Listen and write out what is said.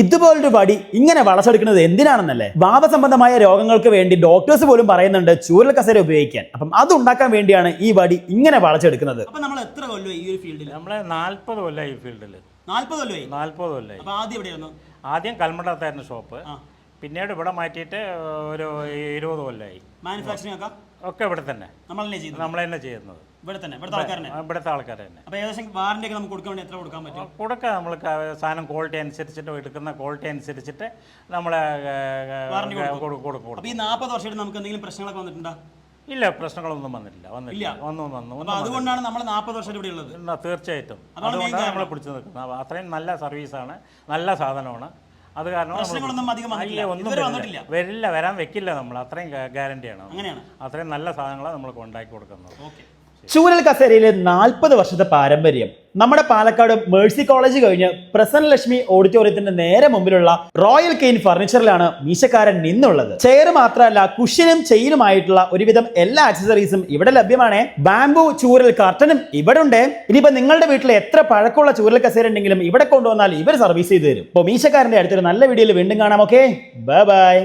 ഇതുപോലൊരു വടി ഇങ്ങനെ വളച്ചെടുക്കുന്നത് എന്തിനാണെന്നല്ലേ? വാദസംബന്ധമായ രോഗങ്ങൾക്ക് വേണ്ടി ഡോക്ടേഴ്സ് പോലും പറയുന്നുണ്ട് ചൂരൽ കസേര ഉപയോഗിക്കാൻ. അപ്പം അത് ഉണ്ടാക്കാൻ വേണ്ടിയാണ് ഈ വടി ഇങ്ങനെ വളച്ചെടുക്കുന്നത്. അപ്പൊ നമ്മൾ എത്ര കൊല്ലമായി ഈ ഒരു ഫീൽഡിൽ നമ്മളെ നാല്പത് കൊല്ലമായി ഈ ഫീൽഡിൽ നാല്പത് കൊല്ലമായി നാല്പത് കൊല്ലമായി ആദ്യം എവിടെയായിരുന്നു? ആദ്യം കൽമടത്തായിരുന്നു ഷോപ്പ്. ആ. പിന്നീട് ഇവിടെ മാറ്റിയിട്ട് ഒരു ഇരുപത് കൊല്ലമായി മാനുഫാക്ചറിംഗ് ഒക്കെ? ഒക്കെ ഇവിടെ തന്നെ. നമ്മൾ തന്നെ ചെയ്യുന്നത്? നമ്മൾ തന്നെ ചെയ്യുന്നത്. ഇവിടെ തന്നെ? ഇവിടുത്തെ ആൾക്കാർ തന്നെ? അപ്പൊ ഏകദേശം ഒക്കെ നമുക്ക് കൊടുക്കാൻ വേണ്ടി എത്ര കൊടുക്കാൻ പറ്റും? കൊടുക്കുക നമ്മൾ സാധനം ക്വാളിറ്റി അനുസരിച്ചിട്ട് എടുക്കുന്ന ക്വാളിറ്റി അനുസരിച്ചിട്ട് നമ്മളെ വാറണ്ടി കൊടുക്കും. കൊടുക്കും അപ്പൊ ഈ നാൽപ്പത് വർഷമായിട്ട് നമുക്ക് എന്തെങ്കിലും പ്രശ്നങ്ങളൊക്കെ വന്നിട്ടുണ്ടോ? ഇല്ല പ്രശ്നങ്ങളൊന്നും വന്നിട്ടില്ല. വന്നിട്ടില്ല. ഒന്നും വന്നു അതുകൊണ്ടാണ് നമ്മൾ നാൽപ്പത് വർഷമായിട്ട് ഇവിടെ ഉള്ളത്. തീർച്ചയായിട്ടും. അതുകൊണ്ടാണ് നമ്മളെ. പിടിച്ചു നിൽക്കുന്നത്. അത്രയും നല്ല സർവീസാണ്. നല്ല സാധനമാണ്. അത് കാരണം വരില്ല. വരാൻ വെക്കില്ല നമ്മൾ. അത്രയും ഗ്യാരണ്ടിയാണ് അങ്ങനെയാണ്. അത്രയും നല്ല സാധനങ്ങളാണ് നമ്മൾ കൊണ്ടാക്കി കൊടുക്കുന്നത്. ചൂരൽ കസേരയിലെ നാൽപ്പത് വർഷത്തെ പാരമ്പര്യം. നമ്മുടെ പാലക്കാട് മേഴ്സി കോളേജ് കഴിഞ്ഞ് പ്രസന്ന ലക്ഷ്മി ഓഡിറ്റോറിയത്തിന്റെ നേരെ മുമ്പിലുള്ള റോയൽ കെയിൻ ഫർണിച്ചറിലാണ് മീശക്കാരൻ നിന്നുള്ളത്. ചെയർ മാത്രമല്ല കുഷ്യനും ചെയിനുമായിട്ടുള്ള ഒരുവിധം എല്ലാ ആക്സസറീസും ഇവിടെ ലഭ്യമാണ്. ബാംബു ചൂരൽ കർട്ടനും ഇവിടെ ഉണ്ട്. ഇനിയിപ്പോ നിങ്ങളുടെ വീട്ടിൽ എത്ര പഴക്കമുള്ള ചൂരൽ കസേര ഉണ്ടെങ്കിലും ഇവിടെ കൊണ്ടുവന്നാൽ ഇവർ സർവീസ് ചെയ്തു തരും. അപ്പോൾ മീശക്കാരന്റെ അടുത്തൊരു നല്ല വീഡിയോയിൽ വീണ്ടും കാണാം ഓക്കെ ബൈ ബൈ